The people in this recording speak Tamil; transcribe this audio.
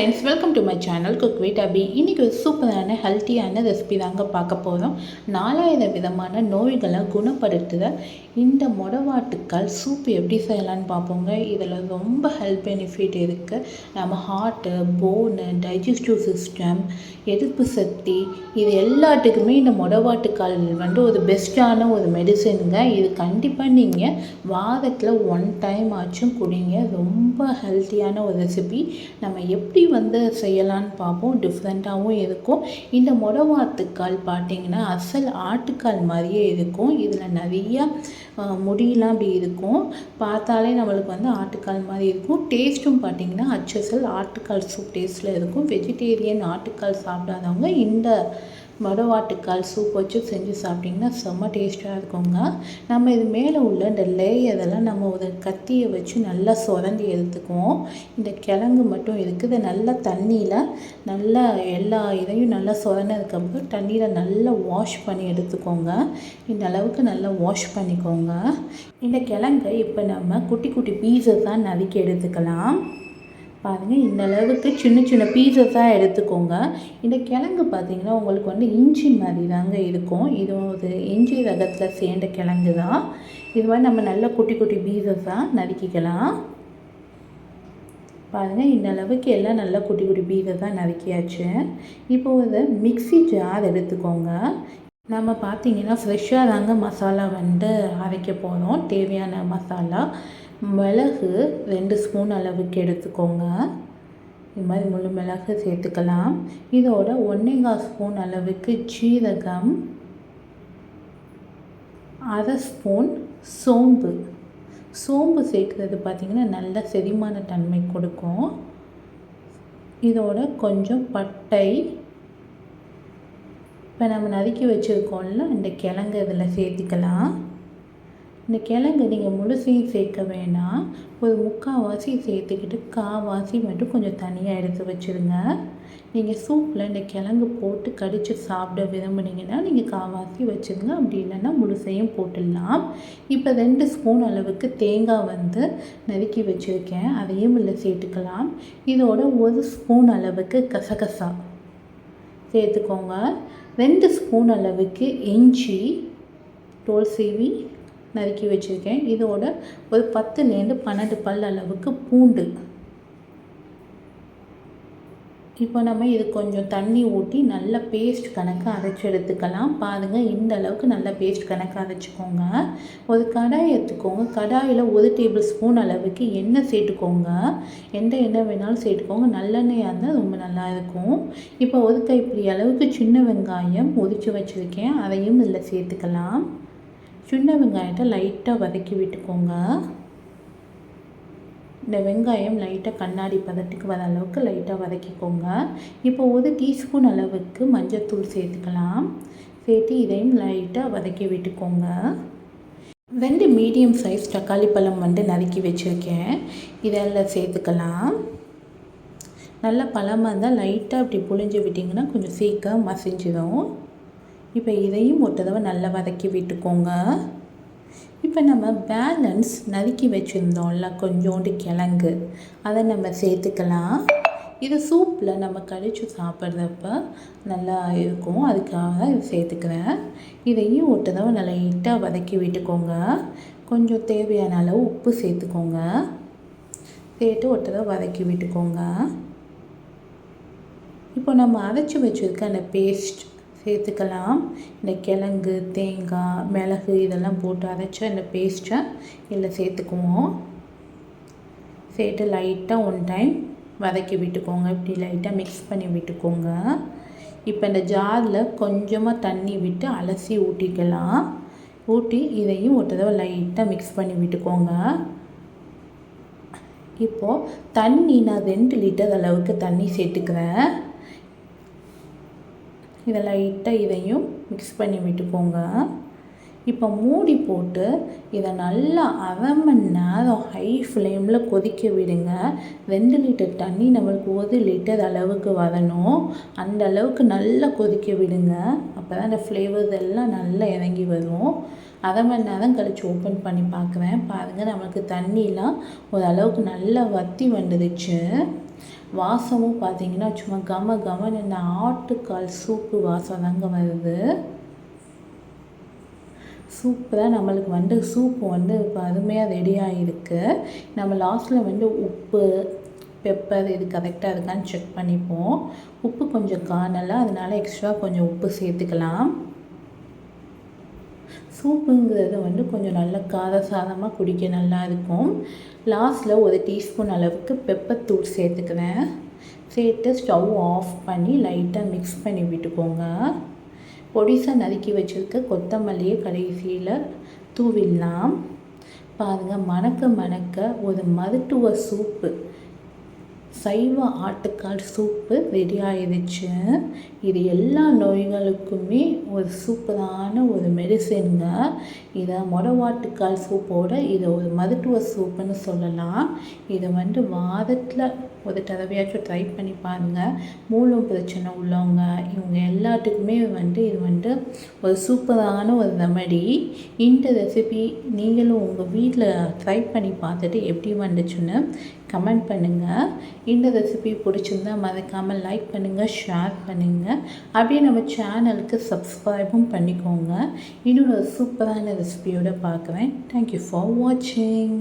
Friends welcome to my channel cook with Abi இன்றைக்கி ஒரு சூப்பரான ஹெல்த்தியான ரெசிபி தாங்க பார்க்க போகிறோம் நாலாயிரம் விதமான நோய்களை குணப்படுத்துகிற இந்த மொடவாட்டுக்கால் சூப் எப்படி செய்யலான்னு பார்ப்போங்க. இதில் ரொம்ப ஹெல்த் பெனிஃபிட் இருக்குது நம்ம ஹார்ட்டு போனு டைஜஸ்டிவ் சிஸ்டம் எதிர்ப்பு சக்தி இது எல்லாத்துக்குமே இந்த மொடவாட்டுக்கால் வந்து ஒரு பெஸ்ட்டான ஒரு மெடிசனுங்க இது கண்டிப்பாக நீங்கள் வாரத்தில் ஒன் டைம் ஆச்சும் குடிங்க. ரொம்ப ஹெல்த்தியான ஒரு ரெசிபி நம்ம எப்படி வந்து செய்யலான்னு பார்ப்போம். டிஃப்ரெண்ட்டாகவும் இருக்கும். இந்த முடவாத்துக்கால் பார்த்தீங்கன்னா அசல் ஆட்டுக்கால் மாதிரியே இருக்கும். இதில் நிறையா முடியெலாம் முடியெல்லாம் அப்படி இருக்கும். பார்த்தாலே நம்மளுக்கு வந்து ஆட்டுக்கால் மாதிரி இருக்கும். டேஸ்ட்டும் பார்த்தீங்கன்னா அச்சசல் ஆட்டுக்கால் சூப் டேஸ்ட்டில் இருக்கும். வெஜிடேரியன் ஆட்டுக்கால் சாப்பிடாதவங்க இந்த மொடவாட்டுக்கால் சூப் வச்சு செஞ்சு சாப்பிட்டிங்கன்னா செம்ம டேஸ்ட்டாக இருக்குங்க. நம்ம இது மேலே உள்ள இந்த லேயரெல்லாம் நம்ம ஒரு கத்தியை வச்சு நல்லா சுரண்டி எடுத்துக்குவோம். இந்த கிழங்கு மட்டும் இருக்குது. நல்லா தண்ணியில் நல்லா எல்லா இதையும் நல்லா சுரண்டதுக்கப்புறம் தண்ணியில் நல்லா வாஷ் பண்ணி எடுத்துக்கோங்க. இந்த அளவுக்கு நல்லா வாஷ் பண்ணிக்கோங்க. இந்த கிழங்கை இப்போ நம்ம குட்டி குட்டி பீஸஸாக நறுக்கி எடுத்துக்கலாம். பாருங்கள் இந்த அளவுக்கு சின்ன சின்ன பீசஸாக எடுத்துக்கோங்க. இந்த கிழங்கு பார்த்திங்கன்னா உங்களுக்கு வந்து இஞ்சி மாதிரி தாங்க இருக்கும். இது ஒரு இஞ்சி ரகத்தில் சேர்ந்த கிழங்கு தான். இது மாதிரி நம்ம நல்லா குட்டி குட்டி பீசஸாக நறுக்கிக்கலாம். பாருங்கள் இந்த அளவுக்கு எல்லாம் நல்லா குட்டி குட்டி பீசஸாக நறுக்கியாச்சு. இப்போ ஒரு மிக்ஸி ஜார் எடுத்துக்கோங்க. நம்ம பார்த்திங்கன்னா ஃப்ரெஷ்ஷாக தாங்க மசாலா வந்து அரைக்க போகிறோம் தேவையான மசாலா. மிளகு ரெண்டு ஸ்பூன் அளவுக்கு எடுத்துக்கோங்க. இது மாதிரி முழு மிளகு சேர்த்துக்கலாம். இதோட ஒன்றேகால் ஸ்பூன் அளவுக்கு ஜீரகம் அரை ஸ்பூன் சோம்பு. சோம்பு சேர்க்குறது பார்த்திங்கன்னா நல்ல செரிமான தன்மை கொடுக்கும். இதோட கொஞ்சம் பட்டை. இப்போ நம்ம நறுக்கி வச்சுருக்கோம்ல இந்த கிழங்கு இதில் சேர்த்துக்கலாம். இந்த கிழங்கு நீங்கள் முழுசையும் சேர்க்க வேணாம். ஒரு முக்கால்வாசி சேர்த்துக்கிட்டு காவாசி மட்டும் கொஞ்சம் தனியாக எடுத்து வச்சுருங்க. நீங்கள் சூப்பில் இந்த கிழங்கு போட்டு கடித்து சாப்பிட விரும்புனீங்கன்னா நீங்கள் காவாசி வச்சுருங்க. அப்படி இல்லைன்னா முழுசையும் போட்டுடலாம். இப்போ ரெண்டு ஸ்பூன் அளவுக்கு தேங்காய் வந்து நறுக்கி வச்சுருக்கேன். அதையும் இல்லை சேர்த்துக்கலாம். இதோட ஒரு ஸ்பூன் அளவுக்கு கசகசா சேர்த்துக்கோங்க. ரெண்டு ஸ்பூன் அளவுக்கு இஞ்சி தோல் சீவி நறுக்கி வச்சுருக்கேன். இதோட ஒரு பத்துலேருந்து பன்னெண்டு பல் அளவுக்கு பூண்டு. இப்போ நம்ம இது கொஞ்சம் தண்ணி ஊற்றி நல்ல பேஸ்ட் கணக்கு அரைச்சி எடுத்துக்கலாம். பாருங்கள் இந்த அளவுக்கு நல்ல பேஸ்ட் கணக்காக அரைச்சிக்கோங்க. ஒரு கடாய் எடுத்துக்கோங்க கடாயில் ஒரு டேபிள் ஸ்பூன் அளவுக்கு எண்ணெய் சேர்த்துக்கோங்க. எந்த எண்ணெய் வேணாலும் சேர்த்துக்கோங்க. நல்லெண்ணெயாக இருந்தால் ரொம்ப நல்லா இருக்கும். இப்போ ஒரு கைப்பிடி அளவுக்கு சின்ன வெங்காயம் உரித்து வச்சுருக்கேன். அதையும் இதில் சேர்த்துக்கலாம். சின்ன வெங்காயத்தை லைட்டாக வதக்கி விட்டுக்கோங்க. இந்த வெங்காயம் லைட்டாக கண்ணாடி பதத்துக்கு வர அளவுக்கு லைட்டாக வதக்கிக்கோங்க. இப்போ ஒரு டீஸ்பூன் அளவுக்கு மஞ்சத்தூள் சேர்த்துக்கலாம். சேர்த்து இதையும் லைட்டாக வதக்கி விட்டுக்கோங்க. ரெண்டு மீடியம் சைஸ் தக்காளி பழம் வந்து நறுக்கி வச்சுருக்கேன். இதெல்லாம் சேர்த்துக்கலாம். நல்ல பழமாக இருந்தால் லைட்டாக இப்படி புழிஞ்சு விட்டிங்கன்னா கொஞ்சம் சீக்கிரம் மசிஞ்சிடும் இப்போ இதையும் ஒரு தடவை நல்லா வதக்கி விட்டுக்கோங்க. இப்போ நம்ம பேலன்ஸ் நறுக்கி வச்சுருந்தோம்ல கொஞ்சோண்டு கிழங்கு. அதை நம்ம சேர்த்துக்கலாம். இது சூப்பில் நம்ம கழித்து சாப்பிட்றப்ப நல்லா இருக்கும். அதுக்காக தான் இது சேர்த்துக்கிறேன். இதையும் ஒரு தடவை நல்லா லைட்டாக வதக்கி விட்டுக்கோங்க. கொஞ்சம் தேவையான அளவு உப்பு சேர்த்துக்கோங்க. சேர்த்து ஒரு தடவை வதக்கி விட்டுக்கோங்க. இப்போ நம்ம அரைச்சி வச்சுருக்க அந்த பேஸ்ட் சேர்த்துக்கலாம். இந்த கிழங்கு தேங்காய் மிளகு இதெல்லாம் போட்டு அரைச்ச இந்த பேஸ்ட்டை இதில் சேர்த்துக்குவோம். சேர்த்து லைட்டாக ஒன் டைம் வதக்கி விட்டுக்கோங்க. இப்படி லைட்டாக மிக்ஸ் பண்ணி விட்டுக்கோங்க. இப்போ இந்த ஜாரில் கொஞ்சமாக தண்ணி விட்டு அலசி ஊட்டிக்கலாம். ஊட்டி இதையும் ஒரு தடவை லைட்டாக மிக்ஸ் பண்ணி விட்டுக்கோங்க. இப்போது தண்ணி நான் ரெண்டு லிட்டர் அளவுக்கு தண்ணி சேர்த்துக்கிறேன். இதை லைட்டாக இதையும் மிக்ஸ் பண்ணி விட்டுக்கோங்க. இப்போ மூடி போட்டு இதை நல்லா அரை மணி நேரம் ஹை ஃப்ளேமில் கொதிக்க விடுங்க. ரெண்டு லிட்டர் தண்ணி நம்மளுக்கு ஒரு லிட்டர் அளவுக்கு வரணும். அந்த அளவுக்கு நல்லா கொதிக்க விடுங்க. அப்போ தான் அந்த ஃப்ளேவர்ஸ் எல்லாம் நல்லா இறங்கி வரும். அரை மணி நேரம் கழித்து ஓப்பன் பண்ணி பார்க்குறேன். பாருங்கள் நம்மளுக்கு தண்ணிலாம் ஓரளவுக்கு நல்லா வற்றி வந்துடுச்சு. வாசமும் பார்த்தீங்கன்னா சும்மா கம கமன்னு இந்த ஆட்டுக்கால் சூப்பு வாசம் தாங்க வருது. சூப்பராக நம்மளுக்கு வந்து சூப்பு வந்து இப்போ அருமையாக ரெடியாக இருக்குது நம்ம லாஸ்ட்டில் வந்து உப்பு பெப்பர் இது கரெக்டாக இருக்கான்னு செக் பண்ணிப்போம். உப்பு கொஞ்சம் காணலை அதனால் எக்ஸ்ட்ரா கொஞ்சம் உப்பு சேர்த்துக்கலாம். சூப்புங்கிறது வந்து கொஞ்சம் நல்ல காரசாரமாக குடிக்க நல்லா இருக்கும். லாஸ்ட்டில் ஒரு டீஸ்பூன் அளவுக்கு பெப்பர் தூள் சேர்த்துக்கிறேன் சேர்த்து ஸ்டவ் ஆஃப் பண்ணி லைட்டாக மிக்ஸ் பண்ணி விட்டுக்கோங்க. பொடிசாக நறுக்கி வச்சுருக்க கொத்தமல்லியை கடைசியில் தூவிடலாம். பாருங்கள் மணக்க மணக்க ஒரு மருத்துவ சூப்பு. சைவ ஆட்டுக்கால் சூப்பு ரெடி ஆயிடுச்சு. இது எல்லா நோய்களுக்குமே ஒரு சூப்பரான ஒரு மெடிசனுங்க இதை மொடவாட்டுக்கால் சூப்போட இதை ஒரு மருத்துவ சூப்புன்னு சொல்லலாம். இதை வந்து வாரத்தில் ஒரு தடவையாச்சும் ட்ரை பண்ணி பாருங்கள் மூலம் பிரச்சனை உள்ளவங்க. இவங்க எல்லாத்துக்குமே வந்து இது வந்து ஒரு சூப்பரான ஒரு ரெமடி இந்த ரெசிபி நீங்களும் உங்கள் வீட்டில் ட்ரை பண்ணி பார்த்துட்டு எப்படி வந்துச்சுன்னு கமெண்ட் பண்ணுங்கள் இந்த ரெசிபி பிடிச்சிருந்தா மறக்காமல் லைக் பண்ணுங்கள் ஷேர் பண்ணுங்கள் அப்படியே நம்ம சேனலுக்கு சப்ஸ்கிரைபும் பண்ணிக்கோங்க. இன்னொரு சூப்பரான ரெசிபியோடு பார்க்குறேன். தேங்க்யூ ஃபார் வாட்சிங்